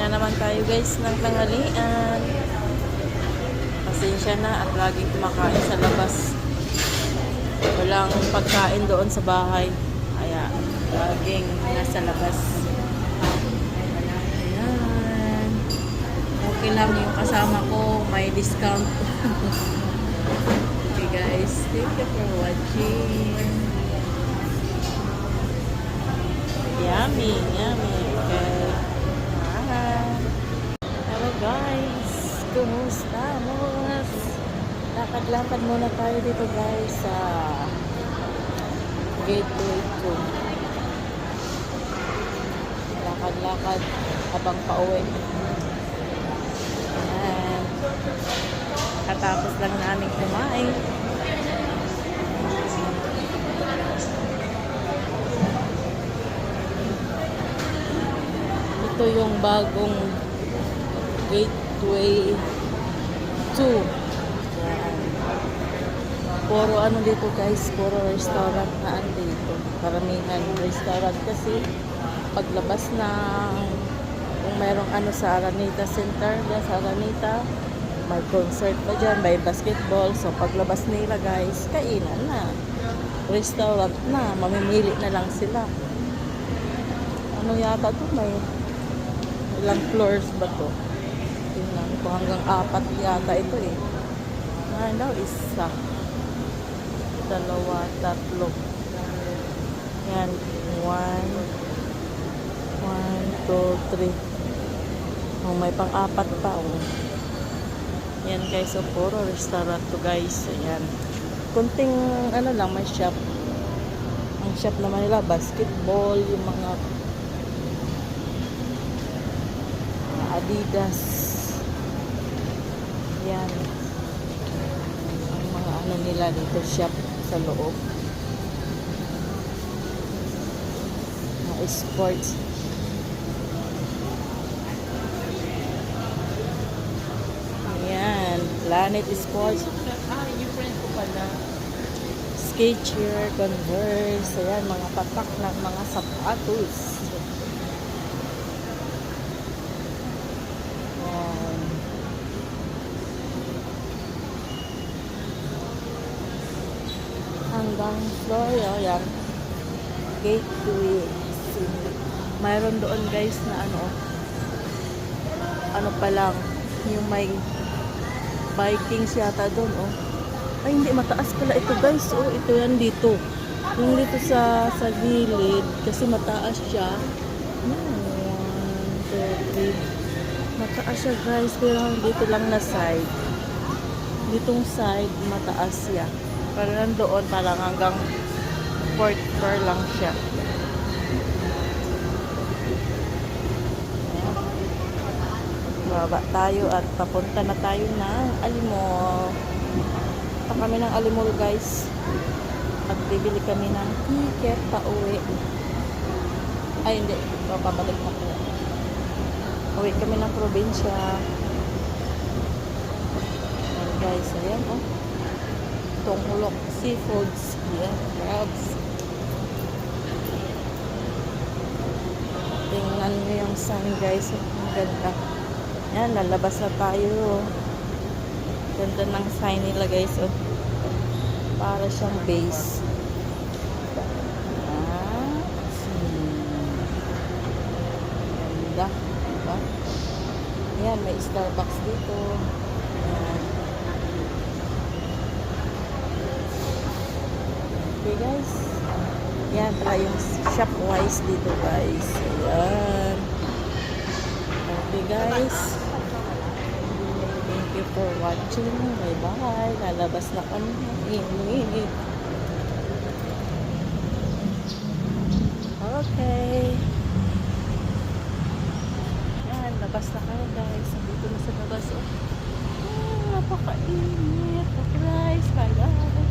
na naman tayo guys ng tanghalian. Pasensya na at laging kumakain sa labas. Walang pagkain doon sa bahay. Kaya laging nasa labas. Ayan. Okay lang yung kasama ko. May discount. okay guys. Thank you for watching. Yummy, yummy. Okay. Ah. Hello guys. Kumusta? Mas lakad-lakad muna tayo dito guys sa gateway 2. Lakad-lakad habang pauwi. Ayan. Katapos lang namin kumain. Ito yung bagong gateway 2. Yan. Puro ano dito guys, puro restaurant na andito. Karamihan restaurant kasi paglabas na kung mayroong ano sa Aranita Center, dyan sa Aranita, may concert pa dyan, may basketball. So paglabas nila guys, kainan na. Restaurant na, mamimili na lang sila. Ano yata to may ilang floors ba to? Tingnan ko hanggang apat yata ito eh. Ano, isa. Dalawa, tatlo. Yan. One. One, two, three. Oh, may pang-apat pa. Oh. Yan guys, so puro restaurant to guys. Ayan. Kunting ano lang, may shop. Ang shop naman nila, basketball, yung mga Adidas. Yan. Ang mga ano nila dito shop sa loob. Mga sports. Yan. Planet Sports. Pala. Skechers, Converse. Ayan, mga patak ng mga sapatos. Ayan. Hanggang floor, ayan. Gateway. Mayroon doon guys na ano, ano pa lang, yung may Vikings yata doon, oh. Ay, hindi, mataas pala ito guys. Oh, ito yan dito. Yung dito sa sa gilid, kasi mataas siya. Yan, One, two. Mataas siya guys, pero dito lang na side. Ditong side, mataas siya. Pero nandoon, parang hanggang fourth floor lang siya. Baba tayo at papunta na tayo ng Alimol. Punta kami ng Alimol guys. At bibili kami ng ticket pa uwi. Ay hindi, babalik na po. Uwi kami ng probinsya. Guys, ayan oh. Tunghulok seafoods. Ayan, crabs. Tingnan nyo yung sun guys. Ang ganda. Yan, lalabas na tayo. Ganda ng sign nila guys. Oh. Para siyang base. Ah, hmm. Ganda. Diba? Yan, may Starbucks dito. Yan. Okay guys. Yan, try yung shopwise dito guys. Ayan. Okay guys. Thank you for watching. Bye bye. Lalabas na kami. Init. Okay. Yan, labas na kayo guys. Nandito na sa labas. Oh, ah, napakainit. Okay guys. Bye bye.